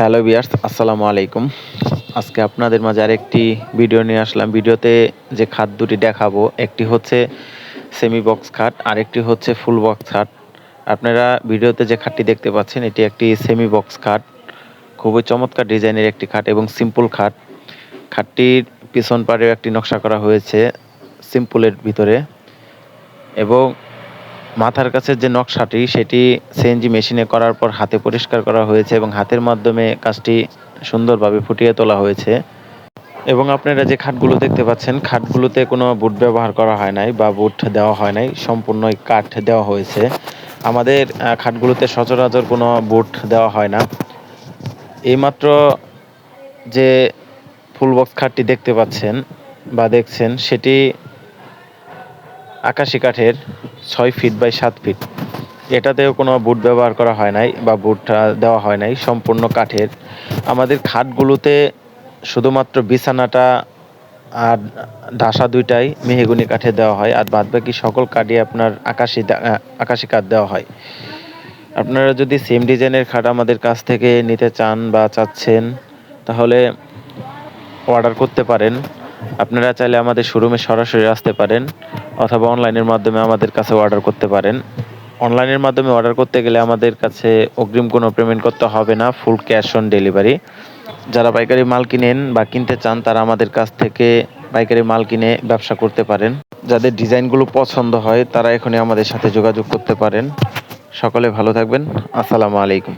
Hello বিয়ার্স আসসালামু আলাইকুম। আজকে আপনাদের মাঝে আরেকটি ভিডিও নিয়ে আসলাম। ভিডিওতে যে খাট দুটি দেখাবো, একটি হচ্ছে সেমি বক্স খাট আরেকটি হচ্ছে ফুল বক্স খাট আপনারা ভিডিওতে যে খাটটি দেখতে পাচ্ছেন, এটি একটি সেমি বক্স খাট খুবই চমৎকার ডিজাইনের একটি খাট এবং সিম্পল খাট খাটটির পিছন পাড়েও একটি নকশা করা হয়েছে সিম্পলের ভিতরে। এবং মাথার কাছে যে নকশাটি, সেটি সিএনজি মেশিনে করার পর হাতে পরিষ্কার করা হয়েছে এবং হাতের মাধ্যমে কাজটি সুন্দরভাবে ফুটিয়ে তোলা হয়েছে। এবং আপনারা যে খাটগুলো দেখতে পাচ্ছেন, খাটগুলোতে কোনো বুট ব্যবহার করা হয় নাই বা বুট দেওয়া হয় নাই, সম্পূর্ণই কাঠ দেওয়া হয়েছে। আমাদের খাটগুলোতে সচরাচর কোনো বুট দেওয়া হয় না। এইমাত্র যে ফুল বক্স খাটটি দেখতে পাচ্ছেন বা দেখছেন, সেটি আকাশি কাঠের ছয় ফিট বাই সাত ফিট এটাতেও কোনো বুট ব্যবহার করা হয় নাই বা বুট দেওয়া হয় নাই, সম্পূর্ণ কাঠের। আমাদের খাটগুলোতে শুধুমাত্র বিছানাটা আর ডাসা দুইটাই মেহেগুনি কাঠে দেওয়া হয়, আর বাদবাকি সকল কাঠই আপনার আকাশি আকাশি কাঠ দেওয়া হয়। আপনারা যদি সেম ডিজাইনের খাট আমাদের কাছ থেকে নিতে চান বা চাচ্ছেন, তাহলে অর্ডার করতে পারেন। আপনারা চাইলে আমাদের শোরুমে সরাসরি আসতে পারেন। অথবা অনলাইনের মাধ্যমে আমাদের কাছে অর্ডার করতে পারেন। অনলাইনের মাধ্যমে অর্ডার করতে গেলে আমাদের কাছে অগ্রিম কোনো পেমেন্ট করতে হবে না ফুল ক্যাশ অন ডেলিভারি যারা পাইকারি মাল কিনেন বা কিনতে চান, তারা আমাদের কাছ থেকে পাইকারি মাল কিনে ব্যবসা করতে পারেন। যাদের ডিজাইনগুলো পছন্দ হয়, তারা এখনই আমাদের সাথে যোগাযোগ করতে পারেন। সকলে ভালো থাকবেন। আসসালামু আলাইকুম।